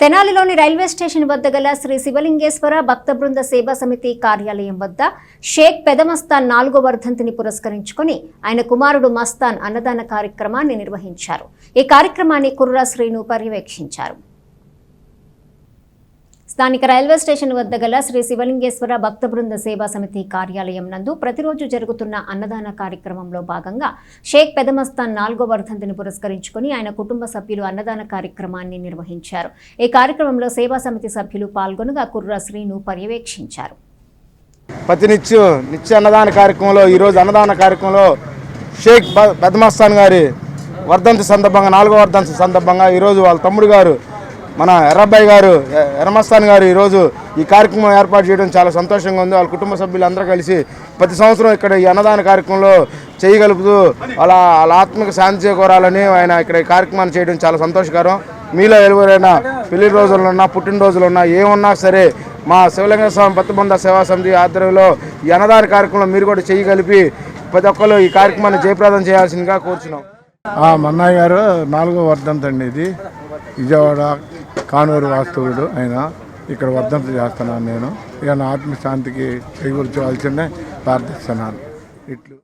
తెనాలిలోని railway station వద్ద గల శ్రీ శివలింగేశ్వర భక్త బృంద సేవా సమితి కార్యాలయం వద్ద షేక్ పెదమస్తాన్ నాలుగో వర్ధంతిని పురస్కరించుకుని ఆయన కుమారుడు మస్తాన్ అన్నదాన కార్యక్రమాన్ని నిర్వహించారు. ఈ కార్యక్రమాన్ని కుర్రా శ్రీను పర్యవేక్షించారు. స్థానిక రైల్వే స్టేషన్ వద్ద గల శ్రీ శివలింగేశ్వర భక్త బృంద సేవా సమితి కార్యాలయం నందు ప్రతిరోజు జరుగుతున్న అన్నదాన కార్యక్రమంలో భాగంగా షేక్ పెదమస్తాన్ నాలుగో వర్ధంతిని పురస్కరించుకొని ఆయన కుటుంబ సభ్యులు అన్నదాన కార్యక్రమాన్ని నిర్వహించారు. ఈ కార్యక్రమంలో సేవా సమితి సభ్యులు పాల్గొనగా కుర్రా శ్రీను పర్యవేక్షించారు. ప్రతినిత్యం నిత్య అన్నదాన కార్యక్రమంలో ఈరోజు అన్నదాన కార్యక్రమంలో షేక్ బ- గారి వర్ధంతి సందర్భంగా నాలుగో వర్ధంతి సందర్భంగా ఈరోజు వాళ్ళ తమ్ముడు గారు మన ఎర్రబ్బాయి గారు ఎ- ఎర్రమస్తాన్ గారు ఈరోజు ఈ కార్యక్రమం ఏర్పాటు చేయడం చాలా సంతోషంగా ఉంది. వాళ్ళ కుటుంబ సభ్యులు అందరూ కలిసి ప్రతి సంవత్సరం ఇక్కడ ఈ అన్నదాన కార్యక్రమంలో చేయగలుపుతూ వాళ్ళ వాళ్ళ ఆత్మకు శాంతి చేకూరాలని ఆయన ఇక్కడ ఈ కార్యక్రమాన్ని చేయడం చాలా సంతోషకరం. మీలో ఎవరైనా పెళ్ళి రోజులున్నా పుట్టినరోజులున్నా ఏమున్నా సరే మా శివలింగ స్వామి పత్తిబంద సేవా సమితి ఆధ్వర్యంలో ఈ అన్నదాన కార్యక్రమంలో మీరు కూడా చేయగలిపి ప్రతి ఒక్కరు ఈ కార్యక్రమాన్ని జయప్రదం చేయాల్సిందిగా కోరుచున్నాం. ఆ గారు నాలుగో వర్ధంతండి ఇది. విజయవాడ కానూరు వాస్తవుడు ఆయన ఇక్కడ వర్ధంతి చేస్తున్నాను నేను. ఇక నా ఆత్మశాంతికి చేకూర్చవలసిందే ప్రార్థిస్తున్నాను. ఇట్లు.